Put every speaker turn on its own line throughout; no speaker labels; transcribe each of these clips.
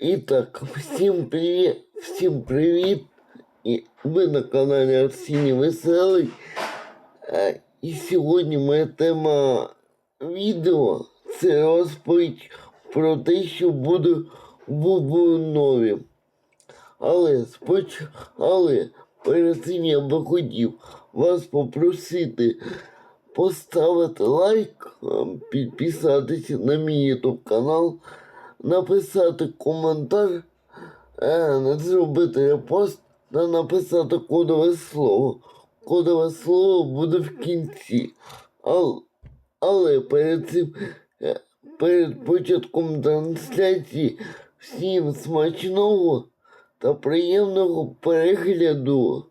І так, всім привіт, всім привіт. І на каналі Арсеній Веселий. Е, І сьогодні моя тема відео це розповідь про те, що буде в Бубнові. Але споч... але перед цим я би хотів вас попросити поставити лайк, е, підписатися на мій YouTube канал, написати коментар, е, зробити репост та написати кодове слово. Кодове слово буде в кінці. Але, але перед цим, е, перед початком трансляції всім смачного та приємного перегляду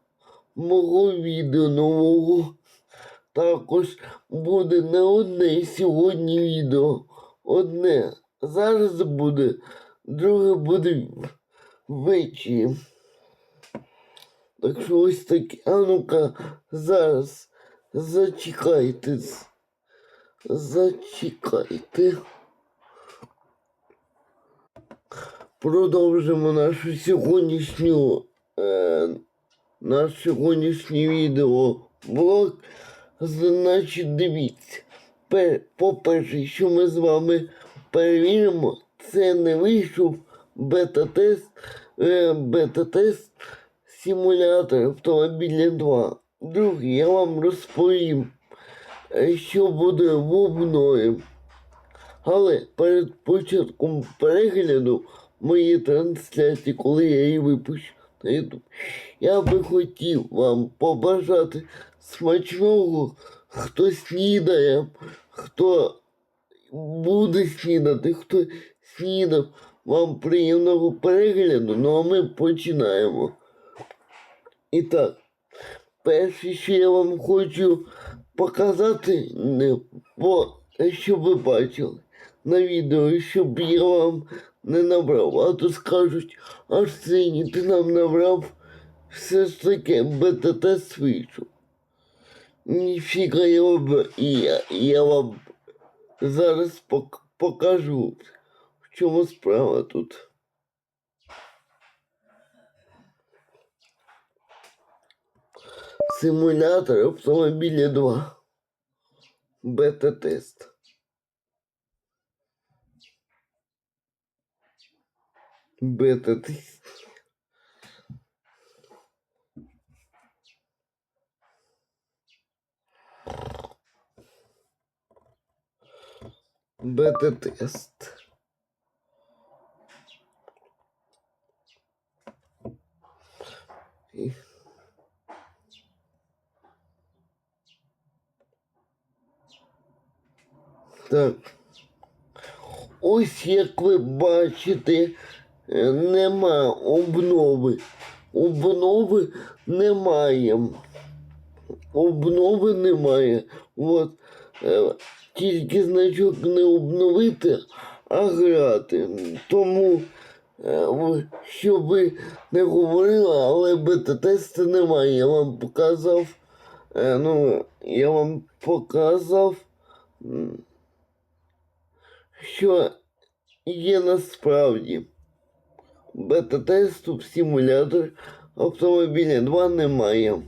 мого відео нового. Також буде не одне сьогодні відео. Одне зараз буде, друге буде ввечері. Так що ось таке. А ну-ка, зараз зачекайте. Зачекайте. Продовжимо нашу сьогоднішню е, наш сьогоднішній відео блог. Значить, дивіться. По-перше, що ми з вами перевіримо, це не вийшов бета-тест, е, бета-тест симулятор автомобіля 2. Друге, я вам розповім, е, що буде бубною. Але перед початком перегляду моєї трансляції, коли я її випущу на YouTube, я би хотів вам побажати смачного, хто снідає, хто буде снідати, хто снідав, вам приємного перегляду. Ну а ми починаємо. І так, перше, що я вам хочу показати, не, бо, щоб ви бачили на відео, щоб я вам не набрав. А то скажуть, Арсеній, ти нам набрав все ж таки бета-тест вийшов. Ніфіга я вам, я, я вам зараз пок- покажу, в чому справа тут. Симулятор автомобіля 2. Бета-тест. Бета-тест. Бета-тест. Так. Ось як ви бачите, е, нема обнови. Обнови немає. Обнови немає. От е, тільки значок не обновити, а грати. Тому, е, що ви не говорили, але бета-тесту немає. Я вам показав. е, Ну, я вам показав. що є насправді. Бета-тесту в симулятор автомобіля 2 немає.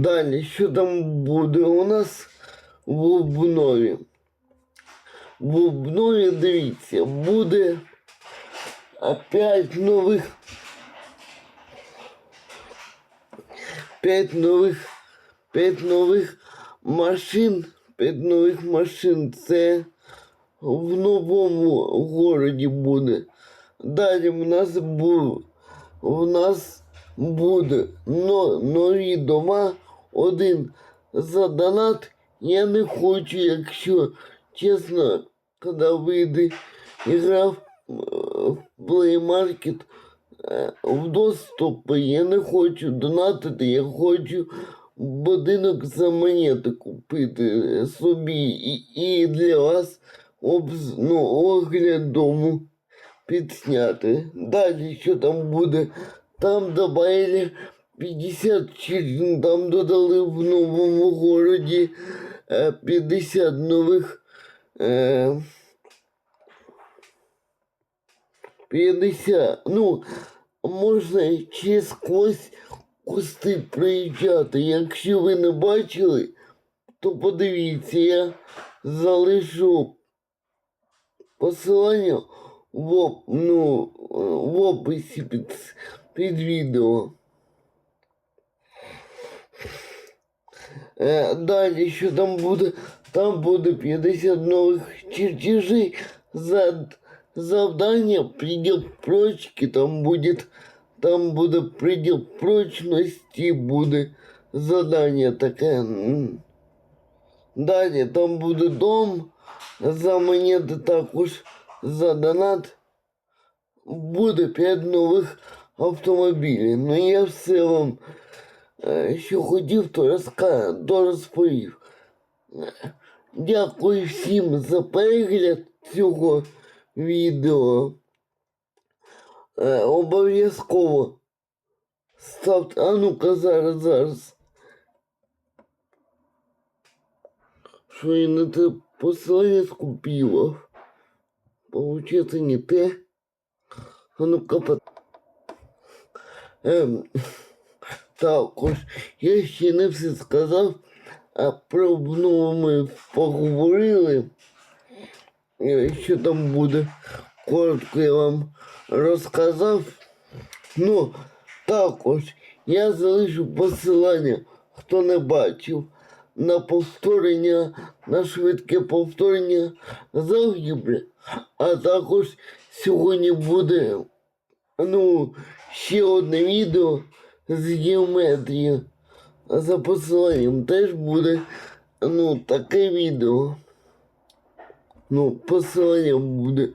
Далі, що там буде у нас в обнові? В обнові, дивіться, буде опять нових 5 нових 5 нових машин. 5 нових машин. Це в новому городі буде. Далі в нас буде, в нас буде но, нові дома. Один за донат. Я не хочу, якщо чесно, коли вийде ігра в е, в доступ, я не хочу донатити, я хочу будинок за монети купити собі і, і для вас обз, ну, огляд дому підсняти. Далі що там буде? Там добавили 50 чи там додали в новому городі е, 50 нових е, 50. Ну, можна через когось кусти приїжджати. Якщо ви не бачили, то подивіться, я залишу посилання в, ну, в описі під, під відео. Далі, що там буде? Там буде 50 нових чертежей. Зад, завдання, предел прочки, там будет, там буде предел прочності, буде задання таке. Далі там буде дом, за монети також за донат. Буде 5 нових автомобілів. Ну я все вам, е, що хотів, то, розка... то розповів. Дякую всім за перегляд цього відео. Е, обов'язково ставте. А ну-ка зараз, зараз. Що я не те посилання скупила. Получается не те. А ну-ка. Ем, також я ще не все сказав, а про обнову ми поговорили. Е, Що там буде? Коротко я вам розказав. Ну, також я залишу посилання, хто не бачив, на повторення, на швидке повторення з. А також сьогодні буде ну, ще одне відео з геометрії. За посиланням теж буде ну, таке відео. Ну, посилання буде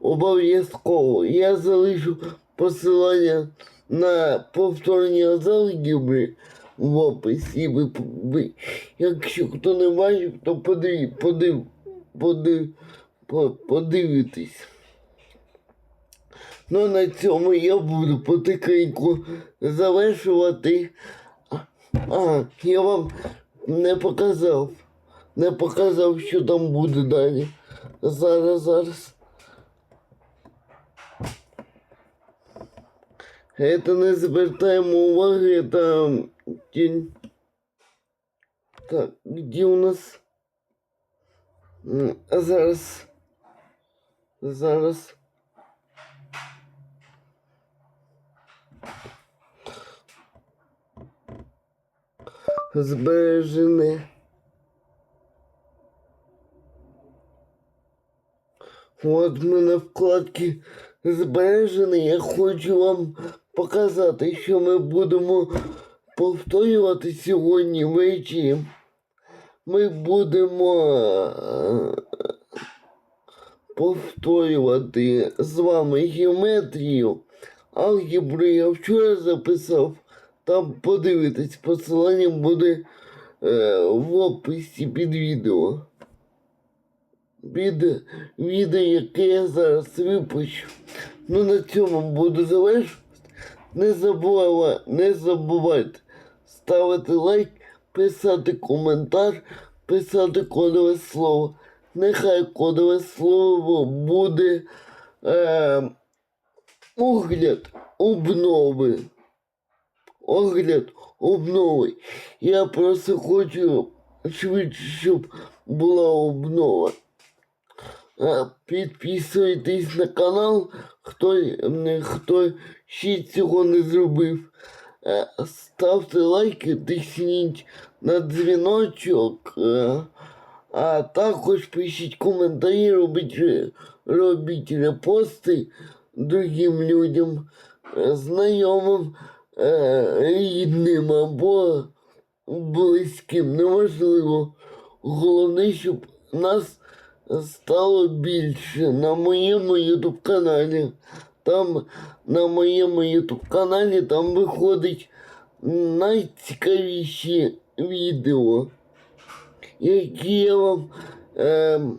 обов'язково. Я залишу посилання на повторення з алгебри в описі. Ви, ви, якщо хто не бачив, то подив, подив, подив, по- подивитись. Ну, на цьому я буду потихеньку завершувати. А, я вам не показав. Не показав, що там буде далі. Зараз, зараз. Это не звертаємо уваги, там тінь. Так, где у нас? А зараз. Зараз. Збережене. От в мене вкладки збережені. Я хочу вам показати, що ми будемо повторювати сьогодні ввечері. Ми будемо е, повторювати з вами геометрію. Алгебру я вчора записав. Там подивитись, посилання буде е, в описі під відео. Під відео, яке я зараз випущу. Ну на цьому буду завершувати. Не забувайте, не забувайте ставити лайк, писати коментар, писати кодове слово. Нехай кодове слово буде е, огляд обнови. Огляд обнови. Я просто хочу швидше, щоб була обнова. Е, Підписуйтесь на канал, хто, хто ще цього не зробив. Е, Ставте лайки, тисніть на дзвіночок, е, а також пишіть коментарі, робіть, робіть репости другим людям, знайомим, рідним або близьким. Неважливо. Головне, щоб нас стало більше на моєму ютуб каналі. Там на моєму ютуб каналі там виходить найцікавіші відео, які я вам ем,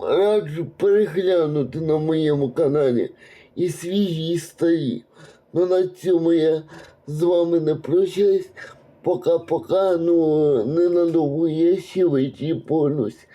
раджу переглянути на моєму каналі. І свіжі, і старі. Ну на цьому я з вами не прощаюсь. Пока-пока, ну ненадовго я ще вийти повернусь.